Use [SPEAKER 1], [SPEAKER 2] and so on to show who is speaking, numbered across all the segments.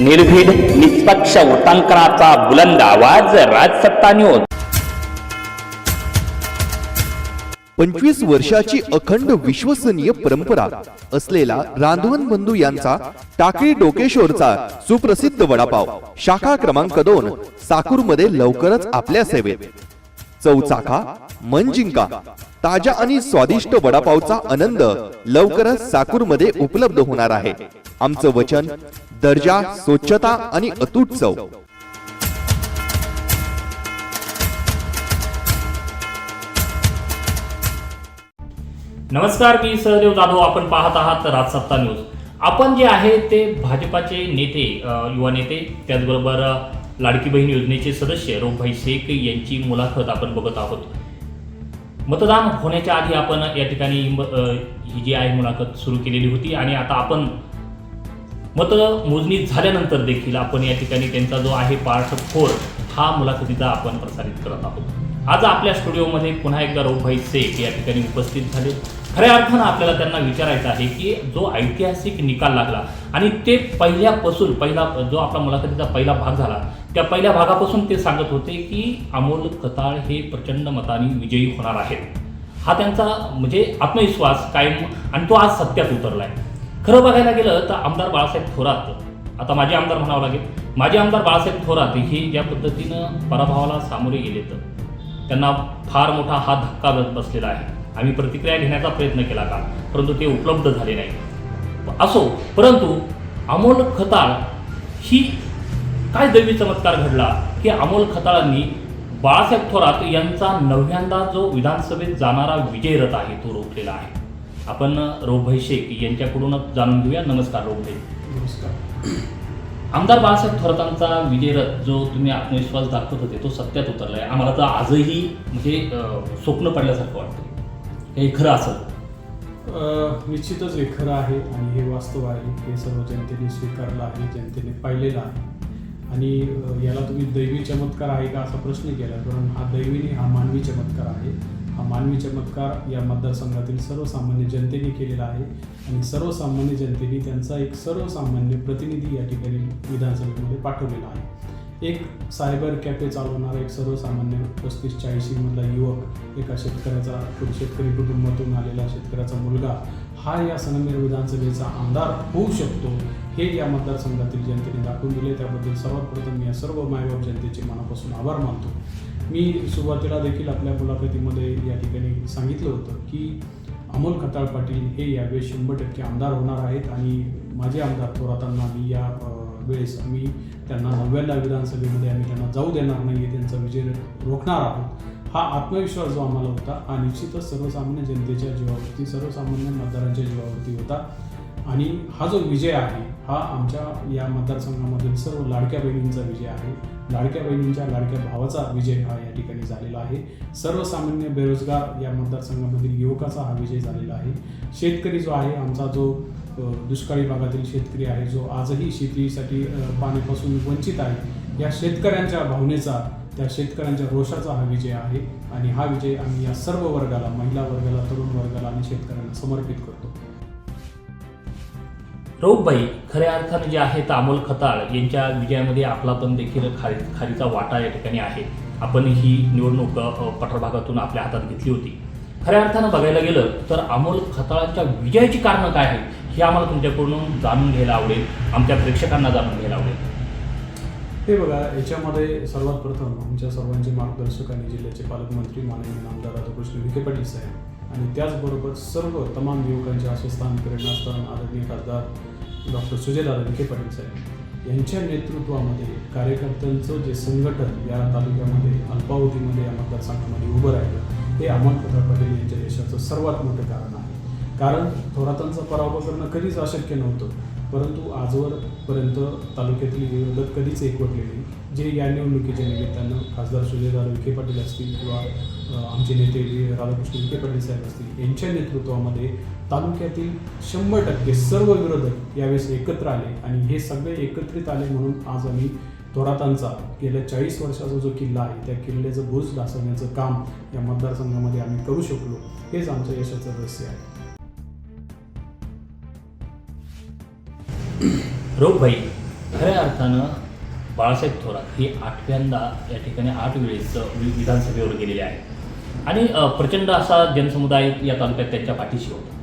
[SPEAKER 1] निर्भीड निष्पक्ष वृत्तांकनाचा बुलंद आवाज राजसत्ता न्यूज
[SPEAKER 2] पंचवीस वर्षाची अखंड विश्वसनीय परंपरा असलेला रांधवन बंधू यांचा टाकळी डोकेश्वरचा सुप्रसिद्ध वडापाव शाखा क्रमांक दोन साकूरमध्ये लवकरच आपल्या सेवेत. चौचाका मन जिंका ताज्या आणि स्वादिष्ट वडापावचा आनंद लवकरच साकूरमध्ये उपलब्ध होणार आहे. आमचं वचन दर्जा स्वच्छता आणि अतूट चव.
[SPEAKER 3] नमस्कार मी सहदेव जाधव. आपण पाहत आहात राजसत्ता न्यूज. आपण जे आहे ते भाजपाचे नेते युवा नेते त्याचबरोबर लाडकी बहीण योजनेचे सदस्य रोगभाई शेख यांची मुलाखत आपण बघत आहोत. मतदान होण्याच्या आधी आपण या ठिकाणी ही जी आहे मुलाखत सुरू केलेली होती आणि आता आपण मतमोजणी झाल्यानंतर देखील आपण या ठिकाणी त्यांचा जो आहे पार्ट फोर हा मुलाखतीचा आपण प्रसारित करत आहोत. आज आपल्या स्टुडिओमध्ये पुन्हा एकदा रोगभाई शेख या ठिकाणी उपस्थित झाले. खऱ्या अर्थानं आपल्याला त्यांना विचारायचं आहे की जो ऐतिहासिक निकाल लागला आणि ते पहिल्यापासून पहिला जो आपला मुलाखतीचा पहिला भाग झाला त्या पहिल्या भागापासून ते सांगत होते की अमोल कताळ हे प्रचंड मताने विजयी होणार आहेत. हा त्यांचा म्हणजे आत्मविश्वास कायम आणि तो आज सत्यात उतरलाय. खरं बघायला गेलं तर आमदार बाळासाहेब थोरात आता माझे आमदार म्हणावं लागेल माझे आमदार बाळासाहेब थोरात हे ज्या पद्धतीनं पराभवाला सामोरे गेले तर त्यांना फार मोठा हा धक्का बसलेला आहे. आम्ही प्रतिक्रिया घेण्याचा प्रयत्न केला का? परंतु ते उपलब्ध झाले नाही. असो परंतु अमोल खताळ ही काय दैवी चमत्कार घडला? की अमोल खताळांनी बाळासाहेब थोरात यांचा नव्यांदा जो विधानसभेत जाणारा विजय रथ आहे तो रोखलेला आहे. आपण रोगभाई शेख यांच्याकडूनच जाणून घेऊया. नमस्कार रोगभाई
[SPEAKER 4] नमस्कार.
[SPEAKER 3] आमदार बाळासाहेब थोरातांचा विजय रथ जो तुम्ही आत्मविश्वास दाखवत होते तो सत्यात उतरलाय. आम्हाला तर आजही म्हणजे स्वप्न पडल्यासारखं वाटतं हे खरं असेल
[SPEAKER 4] अ, निश्चितच हे खरं आहे आणि हे वास्तव आहे. हे सर्व जनतेने स्वीकारलं आहे जनतेने पाहिलेलं आहे. आणि याला तुम्ही दैवी चमत्कार आहे का असा प्रश्न केला कारण हा दैवी हा मानवी चमत्कार आहे. हा मानवी चमत्कार या मतदारसंघातील सर्वसामान्य जनतेने केलेला आहे आणि सर्वसामान्य जनतेने त्यांचा एक सर्वसामान्य प्रतिनिधी या ठिकाणी विधानसभेमध्ये पाठवलेला आहे. एक सायबर कॅफे चालवणारा एक सर्वसामान्य पस्तीस चाळीशीमधला युवक एका शेतकऱ्याचा शेतकरी कुटुंबातून आलेला शेतकऱ्याचा मुलगा हा या संगमेर विधानसभेचा आमदार होऊ शकतो. हे या मतदारसंघातील जनतेने दाखवून दिले त्याबद्दल सर्वात प्रथम मी या सर्व मायबाप जनतेचे मनापासून आभार मानतो. मी सुरुवातीला देखील आपल्या मुलाखतीमध्ये या ठिकाणी सांगितलं होतं की अमोल खताळ पाटील हे यावेळेस शंभर टक्के आमदार होणार आहेत आणि माझे आमदार थोरातांना मी या वेळेस आम्ही त्यांना नव्याण्णव विधानसभेमध्ये आम्ही त्यांना जाऊ देणार नाही त्यांचा विजय रोखणार आहोत. हा आत्मविश्वास जो आम्हाला होता हा निश्चितच सर्वसामान्य जनतेच्या जीवावरती सर्वसामान्य मतदारांच्या जीवावरती होता. आणि हा जो विजय आहे हा आमच्या या मतदारसंघामधील सर्व लाडक्या बहिणींचा विजय आहे. लाडक्या बहिणींच्या लाडक्या भावाचा विजय हा या ठिकाणी झालेला आहे. सर्वसामान्य बेरोजगार या मतदारसंघामधील युवकाचा हा विजय झालेला आहे. शेतकरी जो आहे आमचा जो दुष्काळी भागातील शेतकरी आहे जो आजही शेतीसाठी पाण्यापासून वंचित आहे या शेतकऱ्यांच्या भावनेचा त्या शेतकऱ्यांच्या रोषाचा हा विजय आहे. आणि हा विजय आम्ही या सर्व वर्गाला महिला वर्गाला तरुण वर्गाला आणि शेतकऱ्यांना समर्पित करतो.
[SPEAKER 3] रोगबाई खऱ्या अर्थानं जे आहे तर अमोल खताळ यांच्या विजयामध्ये आपला पण देखील खारी खारीचा वाटा या ठिकाणी आहे. आपण ही निवडणूक अ, आपल्या हातात घेतली होती. खऱ्या अर्थानं बघायला गेलं तर अमोल खताळांच्या विजयाची कारणं काय आहे हे आम्हाला तुमच्याकडून जाणून घ्यायला आवडेल आमच्या प्रेक्षकांना जाणून घ्यायला आवडेल.
[SPEAKER 4] हे बघा याच्यामध्ये सर्वात प्रथम आमच्या सर्वांचे मार्गदर्शक आणि जिल्ह्याचे पालकमंत्री माननीय आमदार राधाकृष्ण विखे पाटील साहेब. आणि त्याचबरोबर सर्व तमाम युवकांचे आश्रयस्थान प्रेरणास्थान आदरणीय खासदार डॉक्टर सुजयदादा विखे पाटील साहेब यांच्या नेतृत्वामध्ये कार्यकर्त्यांचं जे संघटन या तालुक्यामध्ये अल्पावधीमध्ये या मतदारसंघामध्ये उभं राहिलं हे अमोल खताळ पाटील यांच्या यशाचं सर्वात मोठं कारण आहे. कारण थोरातांचा पराभव करणं कधीच अशक्य नव्हतं परंतु आजवरपर्यंत तालुक्यातील विरोधक कधीच एकवटलेली जे या निवडणुकीच्या निमित्तानं खासदार सुजयदार विखे पाटील असतील किंवा आमचे नेते राधाकृष्ण विखे पाटील साहेब असतील यांच्या नेतृत्वामध्ये तालुक्यातील शंभर टक्के सर्व विरोधक यावेळेस एकत्र आले आणि हे सगळे एकत्रित आले म्हणून आज आम्ही थोरातांचा गेल्या चाळीस वर्षाचा जो किल्ला आहे त्या किल्ल्याचं भुज ढासवण्याचं काम या मतदारसंघामध्ये आम्ही करू शकलो. हेच आमचं यशाचं रहस्य आहे.
[SPEAKER 3] रोगबाई खऱ्या अर्थानं बाळासाहेब थोरात हे आठव्यांदा या ठिकाणी आठ वेळेस विधानसभेवर गेलेले आहेत. आणि प्रचंड असा जनसमुदाय या तालुक्यात त्यांच्या पाठीशी होता.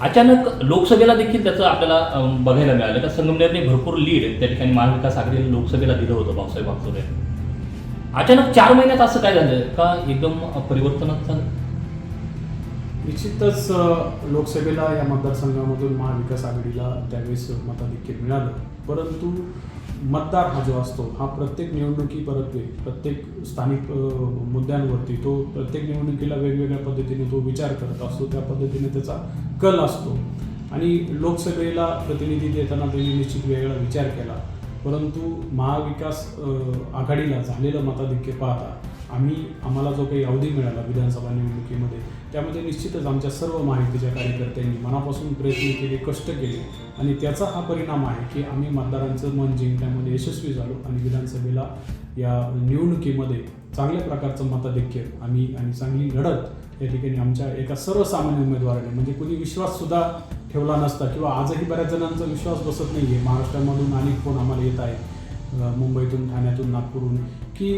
[SPEAKER 3] अचानक लोकसभेला देखील त्याचं आपल्याला बघायला मिळालं. का संगमनेरने भरपूर लीड त्या ठिकाणी महाविकास आघाडीने लोकसभेला दिलं होतं भाऊसाहेब वागचौरे अचानक चार महिन्यात असं काय झालं? का एकदम परिवर्तनाचा
[SPEAKER 4] निश्चितच लोकसभेला या मतदारसंघामधून महाविकास आघाडीला त्यावेळेस मताधिक्य मिळालं. परंतु मतदार हा जो असतो हा प्रत्येक निवडणुकी परत्वे प्रत्येक स्थानिक मुद्द्यांवरती तो प्रत्येक निवडणुकीला वेगवेगळ्या पद्धतीने तो विचार करत असतो त्या पद्धतीने त्याचा कल असतो. आणि लोकसभेला प्रतिनिधी देताना त्यांनी निश्चित वेगळा विचार केला. परंतु महाविकास आघाडीला झालेलं मताधिक्य पाहता आम्ही आम्हाला जो काही अवधी मिळाला विधानसभा निवडणुकीमध्ये त्यामध्ये निश्चितच आमच्या सर्व माहितीच्या कार्यकर्त्यांनी मनापासून प्रयत्न केले कष्ट केले. आणि त्याचा हा परिणाम आहे की आम्ही मतदारांचं मन जिंकण्यामध्ये यशस्वी झालो आणि विधानसभेला या निवडणुकीमध्ये चांगल्या प्रकारचं मताधिक्य आम्ही आणि चांगली लढत या ठिकाणी आमच्या एका सर्वसामान्य उमेदवाराने म्हणजे कोणी विश्वाससुद्धा ठेवला नसता किंवा आजही बऱ्याच जणांचा विश्वास बसत नाही आहे. महाराष्ट्रामधून अनेक फोन आम्हाला येत आहेत मुंबईतून ठाण्यातून नागपूरहून की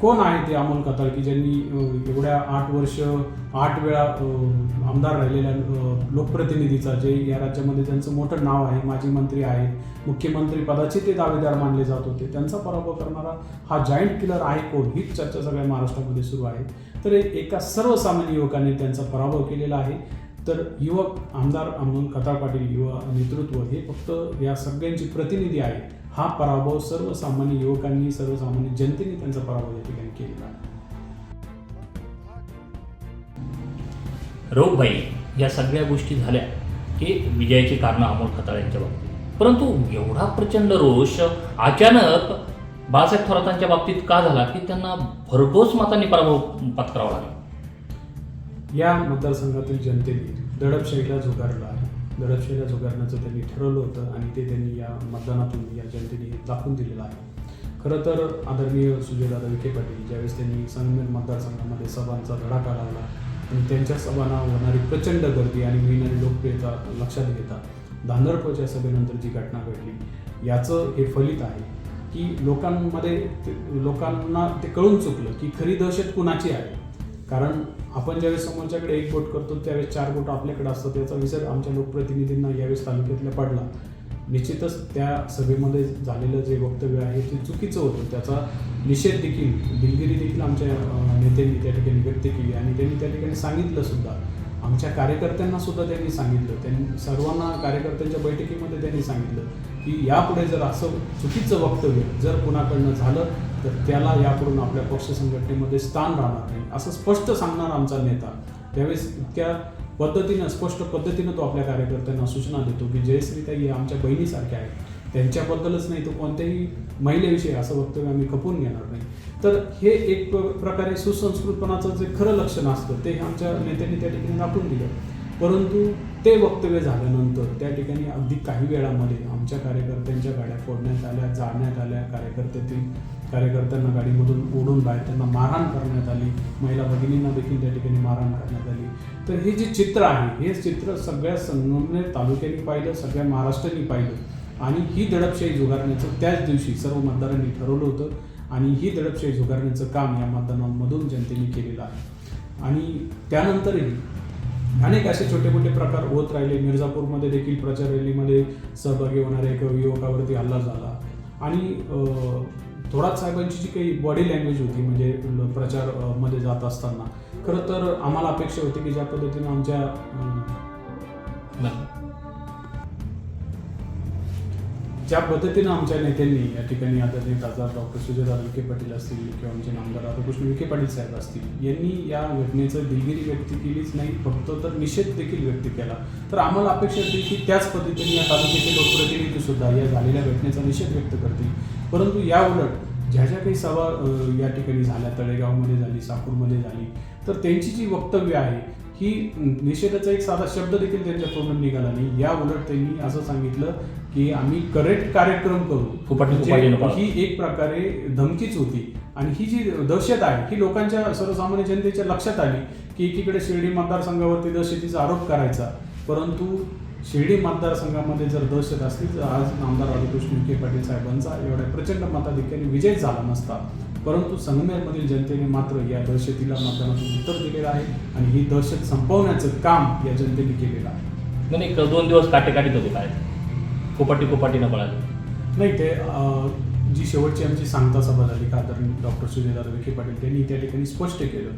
[SPEAKER 4] कोण आहे ते अमोल कताळ की ज्यांनी एवढ्या आठ वर्ष आठ वेळा आमदार राहिलेल्या लोकप्रतिनिधीचा जे या राज्यामध्ये त्यांचं मोठं नाव आहे माजी मंत्री आहे मुख्यमंत्री पदाचे ते दावेदार मानले जात होते. त्यांचा पराभव करणारा हा जॉईंट किलर आहे कोण? हीच चर्चा सगळ्या महाराष्ट्रामध्ये सुरू आहे. तर एका सर्वसामान्य युवकाने त्यांचा पराभव केलेला आहे. तर युवक आमदार अमोल कथाळ पाटील युवा नेतृत्व हे फक्त या सगळ्यांची प्रतिनिधी आहे हा पराभव सर्वसामान्य युवकांनी सर्वसामान्य जनतेने त्यांचा पराभव या ठिकाणी केलेला आहे.
[SPEAKER 3] रोगभाई या सगळ्या गोष्टी झाल्या की विजयाची कारणं अमोल खताळ यांच्या बाबतीत. परंतु एवढा प्रचंड रोष अचानक बाळासाहेब थोरातांच्या बाबतीत का झाला की त्यांना भरघोस मतांनी पराभव पत्करावा लागला?
[SPEAKER 4] या मतदारसंघातील जनतेने दडपशाहीला झुगारलं. दडपशाहीला झुगारण्याचं त्यांनी ठरवलं होतं आणि ते त्यांनी या मतदानातून या जनतेने दाखवून दिलेलं आहे. खरं तर आदरणीय सुजयदादा विखे पाटील ज्यावेळेस त्यांनी संगमेर मतदारसंघामध्ये सभांचा धडाका लावला आणि त्यांच्या सभांना होणारी प्रचंड गर्दी आणि मिळणारी लोकप्रियता लक्षात घेता धांदरपच्या सभेनंतर जी घटना घडली याचं हे फलित आहे की लोकांमध्ये ते- लोकांना ते कळून चुकलं की खरी दहशत कुणाची आहे? कारण आपण ज्यावेळेस समोरच्याकडे एक बोट करतो त्यावेळेस चार बोट आपल्याकडे असतात. याचा विसर आमच्या लोकप्रतिनिधींना यावेळेस तालुक्यातल्या पडला. निश्चितच त्या सभेमध्ये झालेलं जे वक्तव्य आहे ते चुकीचं होतं. त्याचा निषेध देखील दिलगिरी देखील आमच्या नेत्यांनी त्या ठिकाणी व्यक्त केली. आणि त्यांनी त्या ठिकाणी सांगितलं सुद्धा आमच्या कार्यकर्त्यांना सुद्धा त्यांनी सांगितलं. त्यांनी सर्वांना कार्यकर्त्यांच्या बैठकीमध्ये त्यांनी सांगितलं की यापुढे जर असं चुकीचं वक्तव्य जर कुणाकडनं झालं तर त्याला याकडून आपल्या पक्ष संघटनेमध्ये स्थान राहणार नाही असं स्पष्ट सांगणार आमचा नेता. त्यावेळेस इतक्या पद्धतीनं स्पष्ट पद्धतीनं तो आपल्या कार्यकर्त्यांना सूचना देतो की जयश्रीताई हे आमच्या बहिणीसारख्या आहेत. त्यांच्याबद्दलच नाही तो कोणत्याही महिलेविषयी असं वक्तव्य आम्ही खपून घेणार नाही. तर हे एक प्रकारे सुसंस्कृतपणाचं जे खरं लक्षण असतं ते आमच्या नेत्यांनी त्या ठिकाणी दाखवून दिलं. परंतु ते वक्तव्य झाल्यानंतर त्या ठिकाणी अगदी काही वेळामध्ये आमच्या कार्यकर्त्यांच्या गाड्या फोडण्यात आल्या जाळण्यात आल्या. कार्यकर्त्यातील कार्यकर्त्यांना गाडीमधून ओढून बाहेर त्यांना मारहाण करण्यात आली. महिला भगिनींना देखील त्या ठिकाणी मारहाण करण्यात आली. तर हे जे चित्र आहे हे चित्र सगळ्या संगमनेर तालुक्यांनी पाहिलं सगळ्या महाराष्ट्राने पाहिलं. आणि ही दडपशाही झुगारण्याचं त्याच दिवशी सर्व मतदारांनी ठरवलं होतं. आणि ही दडपशाही झुगारण्याचं काम या मतदानामधून जनतेने केलेलं आहे. आणि त्यानंतरही अनेक असे छोटे मोठे प्रकार होत राहिले. मिर्झापूरमध्ये देखील प्रचार रॅलीमध्ये सहभागी होणाऱ्या एका युवकावरती हल्ला झाला. आणि थोरात साहेबांची जी काही बॉडी लँग्वेज होती म्हणजे प्रचारमध्ये प्रचारमध्ये जात असताना खरं तर आम्हाला अपेक्षा होती की ज्या पद्धतीनं आमच्या ज्या पद्धतीनं आमच्या नेत्यांनी या ठिकाणी आदरणीय खासदार डॉक्टर सुजयदार विखे पाटील असतील किंवा आमचे नामदार राधाकृष्ण विखे पाटील साहेब असतील यांनी या घटनेचं दिलगिरी व्यक्त केलीच नाही फक्त तर निषेध देखील व्यक्त केला. तर आम्हाला अपेक्षा होती की त्याच पद्धतीने या तालुक्याचे लोकप्रतिनिधी सुद्धा या झालेल्या घटनेचा निषेध व्यक्त करतील. परंतु या उलट ज्या ज्या काही सभा या ठिकाणी झाल्या तळेगावमध्ये झाली साकूरमध्ये झाली तर त्यांची जी वक्तव्य आहे ही निषेधाचा एक साधा शब्द देखील त्यांच्या तोंडून निघाला नाही. या उलट त्यांनी असं सांगितलं की आम्ही करेक्ट कार्यक्रम करू. म्हणजे. ही एक प्रकारे धमकीच होती. आणि ही जी दहशत आहे ही लोकांच्या सर्वसामान्य जनतेच्या लक्षात आली की एकीकडे शिर्डी मतदारसंघावरती दहशतीचा आरोप करायचा. परंतु शिर्डी मतदारसंघामध्ये जर दहशत असली तर आज आमदार राधाकृष्ण विखे पाटील साहेबांचा एवढ्या प्रचंड मताधिक्याने विजय झाला नसता. परंतु संगमेरमधील जनतेने मात्र या दहशतीला मतदानातून उत्तर दिलेलं आहे आणि ही दहशत संपवण्याचं काम या जनतेने केलेलं आहे.
[SPEAKER 3] दोन दिवस काटे काढीत होते काय? कोपाटी कोपाटीनं पळाले.
[SPEAKER 4] नाही ते अं, जी शेवटची आमची सांगता सभा झाली खासदार डॉक्टर सुजयदादा विखे पाटील त्यांनी त्या ठिकाणी स्पष्ट केलं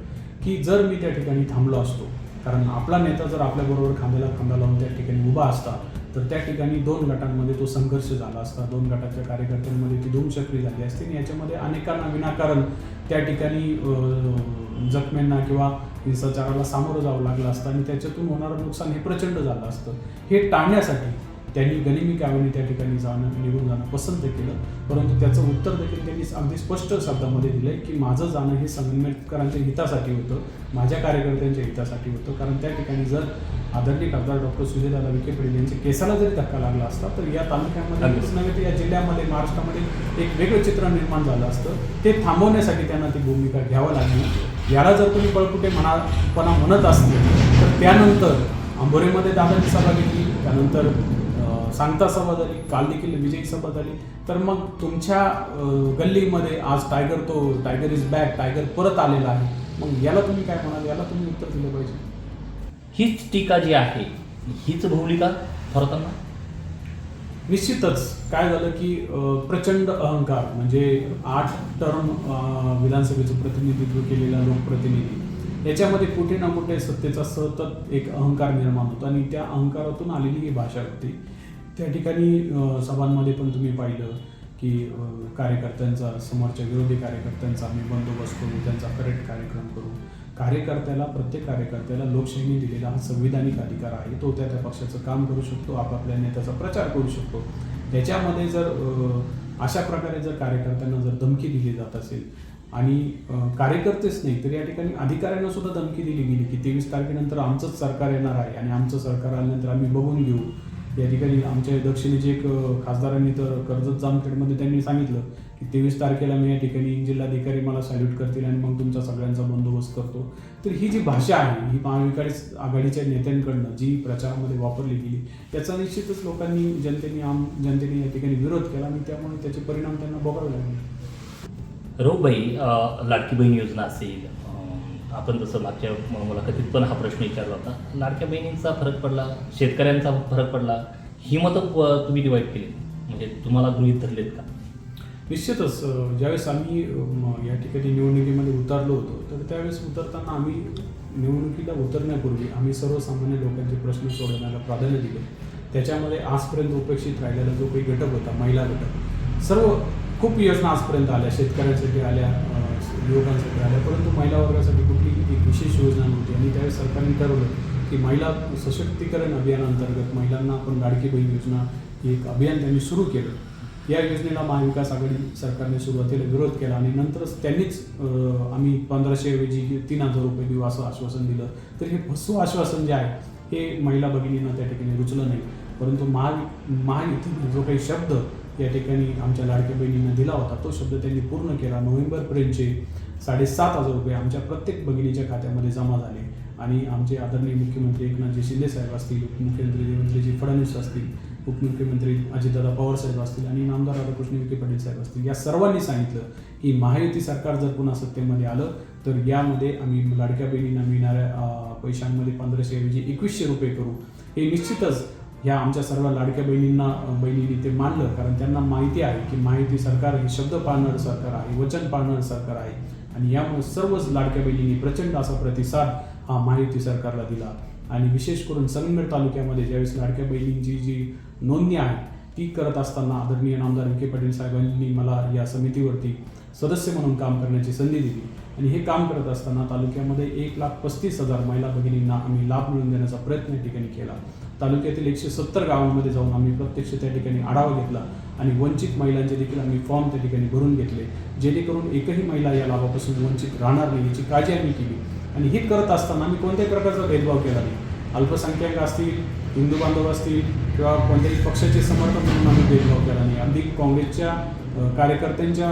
[SPEAKER 4] की जर मी त्या ठिकाणी थांबलो असतो कारण आपला नेता जर आपल्याबरोबर खांद्याला खांदा लावून त्या ठिकाणी उभा असता तर त्या ठिकाणी दोन गटांमध्ये तो संघर्ष झाला असता. दोन गटाच्या कार्यकर्त्यांमध्ये ती धूमचक्री झाली असती आणि याच्यामध्ये अनेकांना विनाकारण त्या ठिकाणी अं, जखमींना किंवा हिंसाचाराला सामोरं जावं लागलं असतं आणि त्याच्यातून होणारं नुकसान हे प्रचंड झालं असतं. हे टाळण्यासाठी त्यांनी गनिमी कामाने त्या ठिकाणी जाणं निघून जाणं पसंत केलं. परंतु त्याचं उत्तर देखील त्यांनी अगदी स्पष्ट शब्दामध्ये दिलंय की माझं जाणं हे संगमेरकरांच्या हितासाठी होतं माझ्या कार्यकर्त्यांच्या हितासाठी होतं. कारण त्या ठिकाणी जर आदरणीय खासदार डॉक्टर सुजयदादा विखे पाटील यांच्या केसाला जरी धक्का लागला असता तर या तालुक्यामध्ये नव्हे तर या जिल्ह्यामध्ये महाराष्ट्रामध्ये एक वेगळं चित्र निर्माण झालं असतं. ते थांबवण्यासाठी त्यांना ती भूमिका घ्यावं लागली. याला जर तुम्ही बळकुटे म्हणापणा म्हणत असतील तर त्यानंतर आंबोरेमध्ये दादांची सभा घेतली. त्यानंतर सांगता सभा झाली काल देखील विजयी सभा झाली तर मग तुमच्या गल्लीमध्ये आज टायगर तो टायगर इज बॅक टायगर परत आलेला आहे. मग याला तुम्ही काय म्हणाल? याला तुम्ही उत्तर दिलं पाहिजे.
[SPEAKER 3] हीच टीका जी आहे हीच भूमिका थोरताना?
[SPEAKER 4] निश्चितच. काय झालं की प्रचंड अहंकार म्हणजे आठ टर्म विधानसभेचं प्रतिनिधित्व केलेला लोकप्रतिनिधी. याच्यामध्ये कुठे ना कुठे सत्तेचा सतत एक अहंकार निर्माण होतो आणि त्या अहंकारातून आलेली ही भाषा होती. त्या ठिकाणी सभांमध्ये पण तुम्ही पाहिलं की कार्यकर्त्यांचा समोरच्या विरोधी कार्यकर्त्यांचा आम्ही बंदोबस्त करू त्यांचा करेक्ट कार्यक्रम करू. कार्यकर्त्याला प्रत्येक कार्यकर्त्याला लोकशाहीने दिलेला हा संविधानिक अधिकार आहे. तो त्या त्या पक्षाचं काम करू शकतो आपापल्या नेत्याचा प्रचार करू शकतो. त्याच्यामध्ये जर अशा प्रकारे जर कार्यकर्त्यांना जर धमकी दिली जात असेल आणि कार्यकर्तेच नाही तर या ठिकाणी अधिकाऱ्यांना सुद्धा धमकी दिली गेली की तेवीस तारखेनंतर आमचंच सरकार येणार आहे आणि आमचं सरकार आल्यानंतर आम्ही बघून घेऊ. या ठिकाणी आमच्या दक्षिणेचे एक खासदारांनी तर कर्जत जामखेडमध्ये त्यांनी सांगितलं की तेवीस तारखेला मी या ठिकाणी जिल्हाधिकारी मला सॅल्यूट करतील आणि मग तुमचा सगळ्यांचा बंदोबस्त करतो. तर ही जी भाषा आहे ही महाविकास आघाडीच्या नेत्यांकडनं जी प्रचारामध्ये वापरली गेली त्याचा निश्चितच लोकांनी जनतेने आम जनतेने या ठिकाणी विरोध केला आणि त्यामुळे त्याचे परिणाम त्यांना बघावे लागले.
[SPEAKER 3] रोबाई लाडकी बहीण योजना असेल आपण जसं मागच्या मुलाखतीत पण हा प्रश्न विचारला होता. लाडक्या बहिणींचा फरक पडला शेतकऱ्यांचा फरक पडला ही मतं तुम्ही डिवाईड केली. म्हणजे तुम्हाला गृहीत धरलेत का?
[SPEAKER 4] निश्चितच ज्यावेळेस आम्ही या ठिकाणी निवडणुकीमध्ये उतरलो होतो तर त्यावेळेस उतरताना आम्ही निवडणुकीला उतरण्यापूर्वी आम्ही सर्वसामान्य लोकांचे प्रश्न सोडवण्याला प्राधान्य दिलं. त्याच्यामध्ये आजपर्यंत उपेक्षित राहिलेला जो काही घटक होता महिला घटक सर्व खूप योजना आजपर्यंत आल्या शेतकऱ्यांसाठी आल्या युवकांसाठी आल्या परंतु महिला वर्गासाठी कुठली एक विशेष योजना नव्हती. आणि त्यावेळेस सरकारने ठरवलं की महिला सशक्तीकरण अभियानांतर्गत महिलांना आपण लाडकी बहीण योजना एक अभियान त्यांनी सुरू केलं. या योजनेला महाविकास आघाडी सरकारने सुरुवातीला विरोध केला आणि नंतरच त्यांनीच आम्ही पंधराशे ऐवजी तीन हजार रुपये देऊ असं आश्वासन दिलं. तर हे फसवू आश्वासन जे आहे हे महिला भगिनींना त्या ठिकाणी रुचलं नाही. परंतु महा महायुतीने जो काही शब्द या ठिकाणी आमच्या लाडक्या बहिणींना दिला होता. तो शब्द त्यांनी पूर्ण केला. नोव्हेंबरपर्यंतचे साडेसात हजार रुपये आमच्या प्रत्येक भगिनीच्या खात्यामध्ये जमा झाले. आणि आमचे आदरणीय मुख्यमंत्री एकनाथजी शिंदे साहेब असतील उपमुख्यमंत्री देवेंद्रजी फडणवीस असतील उपमुख्यमंत्री अजितदादा पवार साहेब असतील आणि नामदार राधाकृष्ण विखे पाटील साहेब असतील या सर्वांनी सांगितलं की महायुती सरकार जर पुन्हा सत्तेमध्ये आलं तर यामध्ये आम्ही लाडक्या बहिणींना मिळणाऱ्या पैशांमध्ये पंधराशे ऐवजी एकवीसशे रुपये करू. हे निश्चितच ह्या आमच्या सर्व लाडक्या बहिणींना बहिणींनी ते मानलं. कारण त्यांना माहिती आहे की माहिती सरकार हे शब्द पाळणारं सरकार आहे वचन पाळणारं सरकार आहे. आणि यामुळे सर्वच लाडक्या बहिणींनी प्रचंड असा प्रतिसाद हा माहिती सरकारला दिला. आणि विशेष करून संगमेर तालुक्यामध्ये ज्यावेळेस लाडक्या बहिणींची जी नोंदणी आहे ती करत असताना आदरणीय नामदार विखे पाटील साहेबांनी मला या समितीवरती सदस्य म्हणून काम करण्याची संधी दिली. आणि हे काम करत असताना तालुक्यामध्ये एक लाख पस्तीस हजार महिला भगिनींना आम्ही लाभ मिळवून देण्याचा प्रयत्न या ठिकाणी केला. तालुक्यातील एकशे सत्तर गावांमध्ये जाऊन आम्ही प्रत्यक्ष त्या ठिकाणी आढावा घेतला आणि वंचित महिलांचे देखील आम्ही फॉर्म त्या ठिकाणी भरून घेतले. जेणेकरून एकही महिला या लाभापासून वंचित राहणार नाही याची काळजी आम्ही केली. आणि हे करत असताना आम्ही कोणत्याही प्रकारचा भेदभाव केला नाही. अल्पसंख्याक असतील हिंदू बांधव असतील किंवा कोणत्याही पक्षाचे समर्थन म्हणून आम्ही भेदभाव केला नाही. अगदी काँग्रेसच्या कार्यकर्त्यांच्या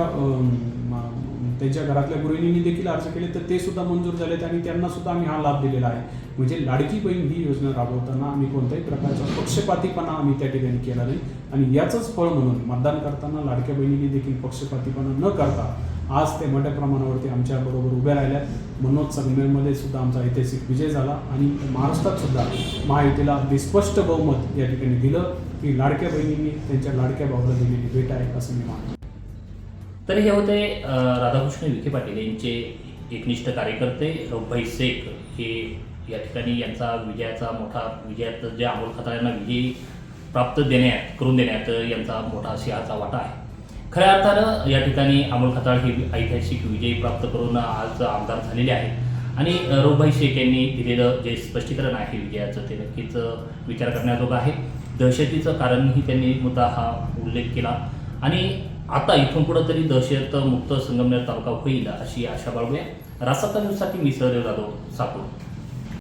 [SPEAKER 4] त्यांच्या घरातल्या गृहिणींनी देखील अर्ज केले तर ते सुद्धा मंजूर झालेत आणि त्यांना सुद्धा आम्ही हा लाभ दिलेला आहे. म्हणजे लाडकी बहीण ही योजना राबवताना आम्ही कोणत्याही प्रकारचा पक्षपातीपणा आम्ही त्या ठिकाणी केला नाही. आणि याचंच फळ म्हणून मतदान करताना लाडक्या बहिणींनी देखील पक्षपातीपणा न करता आज ते मोठ्या प्रमाणावरती आमच्या बरोबर उभ्या राहिल्या. मनोज संगमेरमध्ये सुद्धा आमचा ऐतिहासिक विजय झाला आणि महाराष्ट्रात सुद्धा महायुतीला अगदी स्पष्ट बहुमत या ठिकाणी दिलं की लाडक्या बहिणींनी त्यांच्या लाडक्या भावाला दिलेली भेट आहे असं मी मानतो.
[SPEAKER 3] तर हे होते राधाकृष्ण विखे पाटील यांचे एकनिष्ठ कार्यकर्ते भाई शेख. हे या ठिकाणी यांचा विजयाचा मोठा विजयात जे अमोल खताळ यांना विजयी प्राप्त देण्यात करून देण्यात यांचा मोठा सिंहाचा वाटा आहे. खऱ्या अर्थानं या ठिकाणी अमोल खताळ हे ऐतिहासिक विजयी प्राप्त करून आज आमदार झालेले आहेत. आणि अ, शेख यांनी दिलेलं जे स्पष्टीकरण आहे विजयाचं ते नक्कीच विचार करण्याजोगं आहे. दहशतीचं कारणही त्यांनी मुद्दा हा उल्लेख केला. आणि आता इथून कुठंतरी तरी दहशत मुक्त संगमनेर तालुका होईल अशी आशा बाळगूया. रासाता न्यूजसाठी मी सहदेव जाधव साकूर